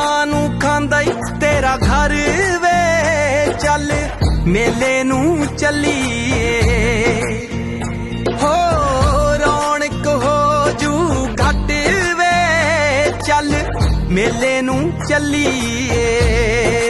ਖਸਮਾਂ ਨੂੰ ਖਾਂਦਾ ਈ ਤੇਰਾ ਘਰ ਵੇ। ਚੱਲ ਮੇਲੇ ਨੂੰ ਚੱਲੀਏ। ਹੋ ਰੌਣਕ ਹੋ ਜੂ ਘਟ ਵੇ। ਚੱਲ ਮੇਲੇ ਨੂੰ ਚੱਲੀਏ।